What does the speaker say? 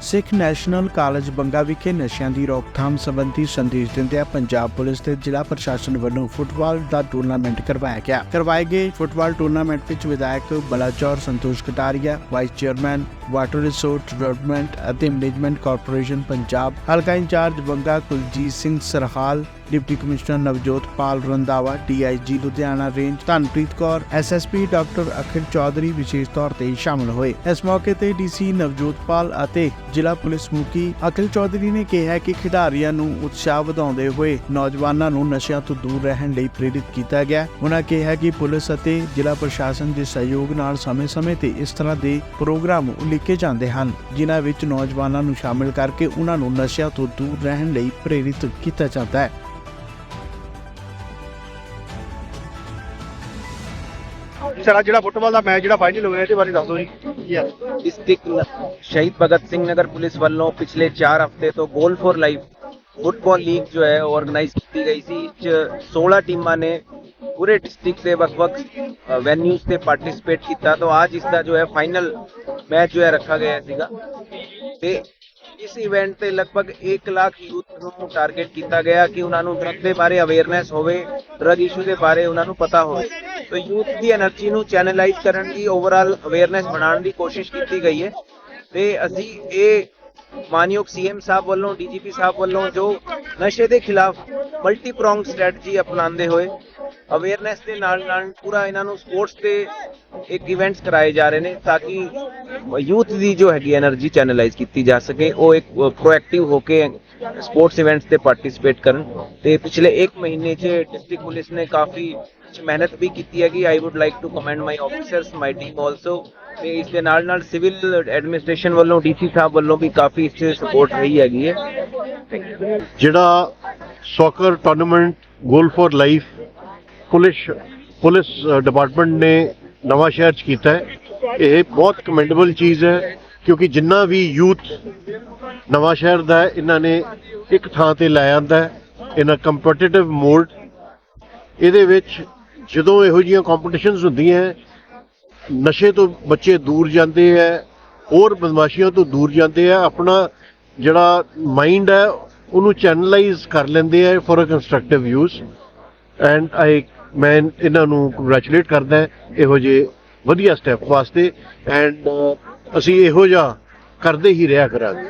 ਸਿੱਖ national college Banga ਵਿਖੇ ਨਸ਼ਿਆਂ ਦੀ ਰੋਕਥਾਮ ਸੰਬੰਧੀ ਸੰਦੇਸ਼ ਦਿੰਦਿਆਂ ਪੰਜਾਬ ਪੁਲਿਸ ਤੇ ਜ਼ਿਲ੍ਹਾ ਪ੍ਰਸ਼ਾਸਨ ਵੱਲੋਂ ਫੁੱਟਬਾਲ ਦਾ ਟੂਰਨਾਮੈਂਟ ਕਰਵਾਇਆ ਗਿਆ। ਕਰਵਾਏ ਗਏ ਫੁੱਟਬਾਲ ਟੂਰਨਾਮੈਂਟ ਵਿੱਚ ਵਿਧਾਇਕ Balachaur Santosh Kataria, vice chairman water resource development ਅਤੇ ਮੈਨੇਜਮੈਂਟ ਕਾਰਪੋਰੇਸ਼ਨ ਪੰਜਾਬ ਹਲਕਾ incharge Banga Kuljit Singh Sarhal deputy commissioner Navjot Pal Randhawa DIG Ludhiana range Dhanpreet Kaur SSP doctor Akhil Chaudhary ਵਿਸ਼ੇਸ਼ ਤੌਰ ਤੇ ਸ਼ਾਮਲ ਹੋਏ। ਇਸ ਮੌਕੇ ਤੇ ਡੀਸੀ ਨਵਜੋਤ ਪਾਲ ਅਤੇ ਜ਼ਿਲ੍ਹਾ ਪੁਲਿਸ ਮੁਖੀ ਅਖਿਲ ਚੌਧਰੀ ਨੇ ਕਿਹਾ ਕਿ ਖਿਡਾਰੀਆਂ ਨੂੰ ਉਤਸ਼ਾਹ ਵਧਾਉਂਦੇ ਹੋਏ ਨੌਜਵਾਨਾਂ ਨੂੰ ਨਸ਼ਿਆਂ ਤੋਂ ਦੂਰ ਰਹਿਣ ਲਈ ਪ੍ਰੇਰਿਤ ਕੀਤਾ ਗਿਆ। ਉਹਨਾਂ ਕਿਹਾ ਕਿ ਪੁਲਿਸ ਅਤੇ ਜ਼ਿਲ੍ਹਾ ਪ੍ਰਸ਼ਾਸਨ ਦੇ ਸਹਿਯੋਗ ਨਾਲ ਸਮੇਂ-ਸਮੇਂ ਤੇ ਇਸ ਤਰ੍ਹਾਂ ਦੇ ਪ੍ਰੋਗਰਾਮ ਉਲੀਕੇ ਜਾਂਦੇ ਹਨ ਜਿਨ੍ਹਾਂ ਵਿੱਚ ਨੌਜਵਾਨਾਂ ਨੂੰ ਸ਼ਾਮਿਲ ਕਰਕੇ ਉਹਨਾਂ ਨੂੰ ਨਸ਼ਿਆਂ ਤੋਂ ਦੂਰ ਰਹਿਣ ਲਈ ਪ੍ਰੇਰਿਤ ਕੀਤਾ ਜਾਂਦਾ ਹੈ। ਸਾਡਾ ਜਿਹੜਾ ਫੁੱਟਬਾਲ ਦਾ ਮੈਚ ਜਿਹੜਾ ਫਾਈਨਲ ਹੋਇਆ ਇਹਦੇ ਬਾਰੇ ਦੱਸ ਦਿਓ ਜੀ ਡਿਸਟ੍ਰਿਕਟ ਸ਼ਹੀਦ ਭਗਤ ਸਿੰਘ ਨਗਰ ਪੁਲਿਸ ਵੱਲੋਂ ਪਿਛਲੇ 4 ਹਫ਼ਤੇ ਤੋਂ goal for life football league ਜੋ ਹੈ ਆਰਗੇਨਾਈਜ਼ ਕੀਤੀ ਗਈ ਸੀ ਇਸ 'ਚ 16 ਟੀਮਾਂ ਨੇ ਪੂਰੇ ਡਿਸਟ੍ਰਿਕਟ ਦੇ ਵੱਖ-ਵੱਖ ਵੈਨਿਊਜ਼ ਤੇ ਪਾਰਟਿਸਿਪੇਟ ਕੀਤਾ ਤਾਂ ਅੱਜ ਇਸ ਦਾ ਜੋ ਹੈ ਫਾਈਨਲ ਮੈਚ ਜੋ ਹੈ ਰੱਖਾ ਗਿਆ ਸੀਗਾ। ਤੇ ਇਸ ਇਵੈਂਟ 1 ਲੱਖ ਯੂਥ ਨੂੰ ਟਾਰਗੇਟ ਕੀਤਾ ਗਿਆ ਕਿ ਉਹਨਾਂ ਨੂੰ ਡਰਗ ਦੇ ਬਾਰੇ ਅਵੇਅਰਨੈਸ ਹੋਵੇ ਡਰਗ ਇਸ਼ੂ ਦੇ ਬਾਰੇ ਉਹਨਾਂ ਨੂੰ ਪਤਾ ਹੋਵੇ। ਤਾਂ ਯੂਥ ਦੀ એનર્ਜੀ ਨੂੰ ਚੈਨਲਾਈਜ਼ ਕਰਨ ਦੀ ਓਵਰਆਲ ਅਵੇਅਰਨੈਸ ਬਣਾਉਣ ਦੀ ਕੋਸ਼ਿਸ਼ ਕੀਤੀ ਗਈ ਹੈ। ਤੇ ਅਸੀਂ ਇਹ ਮਾਨਯੋਗ ਸੀਐਮ ਸਾਹਿਬ ਵੱਲੋਂ ਡੀਜੀਪੀ ਸਾਹਿਬ ਵੱਲੋਂ ਜੋ ਨਸ਼ੇ ਦੇ ਖਿਲਾਫ ਮਲਟੀ ਪ੍ਰੋਂਗ ਸਟ੍ਰੈਟਜੀ ਅਪਣਾਉਂਦੇ ਹੋਏ ਅਵੇਅਰਨੈਸ ਦੇ ਨਾਲ ਨਾਲ ਪੂਰਾ ਇਹਨਾਂ ਨੂੰ ਸਪੋਰਟਸ ਤੇ ਇੱਕ ਇਵੈਂਟਸ ਕਰਾਏ ਜਾ ਰਹੇ ਨੇ ਤਾਂ ਕਿ ਯੂਥ ਦੀ ਜੋ ਹੈਗੀ એનર્ਜੀ ਚੈਨਲਾਈਜ਼ ਕੀਤੀ ਜਾ ਸਕੇ, ਉਹ ਇੱਕ ਪ੍ਰੋਐਕਟਿਵ ਹੋ ਕੇ ਸਪੋਰਟਸ ਇਵੈਂਟਸ ਤੇ ਪਾਰਟਿਸਿਪੇਟ ਕਰਨ। ਤੇ ਪਿਛਲੇ 1 ਮਹੀਨੇ 'ਚ ਡਿਸਟ੍ਰਿਕਟ ਪੁਲਿਸ ਨੇ ਕਾਫੀ ਮਿਹਨਤ ਵੀ ਕੀਤੀ ਹੈਗੀ। I would like to commend my officers my team also ਤੇ ਇਸ ਦੇ ਨਾਲ ਨਾਲ ਸਿਵਲ ਐਡਮਿਨਿਸਟ੍ਰੇਸ਼ਨ ਵੱਲੋਂ ਡੀਸੀ ਸਾਹਿਬ ਵੱਲੋਂ ਵੀ ਕਾਫੀ ਇਸ ਤੇ ਸਪੋਰਟ ਰਹੀ ਹੈਗੀ ਹੈ। ਜਿਹੜਾ soccer tournament goal for life police police department ਨੇ ਨਵਾਂ ਸ਼ਹਿਰ ਚ ਕੀਤਾ ਹੈ। ਇਹ ਬਹੁਤ ਕਮੈਂਡੇਬਲ ਚੀਜ਼ ਹੈ, ਕਿਉਂਕਿ ਜਿੰਨਾ ਵੀ ਯੂਥ ਨਵਾਂ ਸ਼ਹਿਰ ਦਾ ਇਹਨਾਂ ਨੇ ਇੱਕ ਥਾਂ ਤੇ ਲੈ ਆਂਦਾ ਇਨ ਅ ਕੰਪੀਟੀਟਿਵ ਮੋਡ ਇਹਦੇ ਵਿੱਚ ਜਦੋਂ ਇਹੋ ਜਿਹੀਆਂ ਕੰਪੀਟੀਸ਼ਨਸ ਹੁੰਦੀਆਂ ਨਸ਼ੇ ਤੋਂ ਬੱਚੇ ਦੂਰ ਜਾਂਦੇ ਹੈ, ਹੋਰ ਬਦਮਾਸ਼ੀਆਂ ਤੋਂ ਦੂਰ ਜਾਂਦੇ ਆ ਆਪਣਾ ਜਿਹੜਾ ਮਾਈਂਡ ਹੈ, ਉਹਨੂੰ ਚੈਨਲਾਈਜ਼ ਕਰ ਲੈਂਦੇ ਆ for a constructive use and I ਮੈਂ ਇਹਨਾਂ ਨੂੰ ਕੰਗ੍ਰੈਚੁਲੇਟ ਕਰਦਾ ਇਹੋ ਜਿਹੇ ਵਧੀਆ ਸਟੈਪ ਵਾਸਤੇ ਐਂਡ ਅਸੀਂ ਇਹੋ ਜਿਹਾ ਕਰਦੇ ਹੀ ਰਿਹਾ ਕਰਾਂਗੇ।